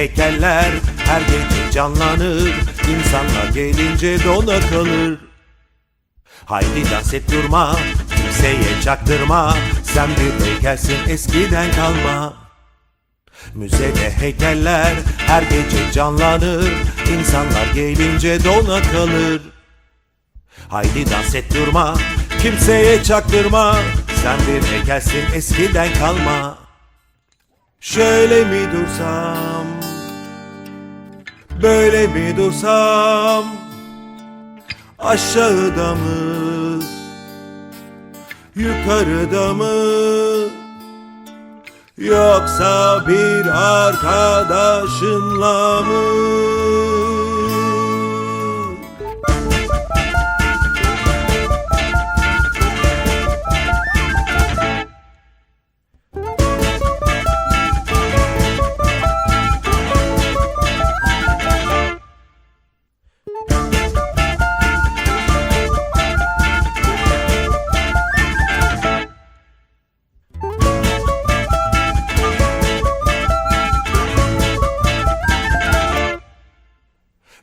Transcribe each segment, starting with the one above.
heykeller her gece canlanır İnsanlar gelince dona kalır. Haydi dans et durma Kimseye çaktırma. Sen bir heykelsin eskiden kalma. Müzede heykeller her gece canlanır. İnsanlar gelince dona kalır. Haydi dans et durma Kimseye çaktırma. Sen bir heykelsin eskiden kalma. Şöyle mi dursam Böyle mi dursam? Aşağıda mı? Yukarıda mı? Yoksa bir arkadaşınla mı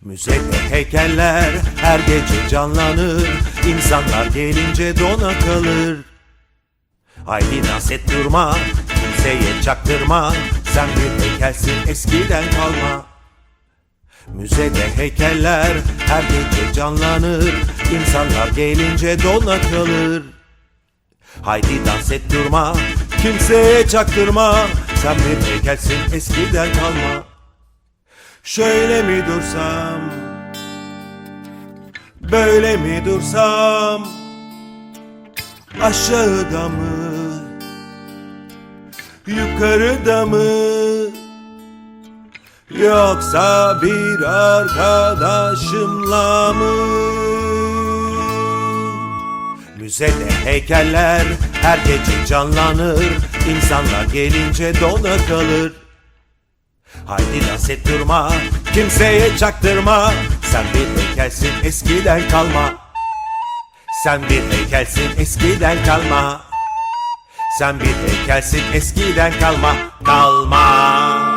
Müzede heykeller her gece canlanır. İnsanlar gelince dona kalır. Haydi dans et durma Kimseye çaktırma. Sen bir heykelsin eskiden kalma. Müzede heykeller her gece canlanır. İnsanlar gelince dona kalır. Haydi dans et durma Kimseye çaktırma. Sen bir heykelsin eskiden kalma Şöyle mi dursam? Böyle mi dursam? Aşağıda mı? Yukarıda mı? Yoksa bir arkadaşımla mı? Müzede heykeller her gece canlanır. İnsanlar gelince dona kalır Haydi dans et durma Kimseye çaktırma. Sen bir heykelsin eskiden kalma. Sen bir heykelsin eskiden kalma. Sen bir heykelsin eskiden kalma Kalma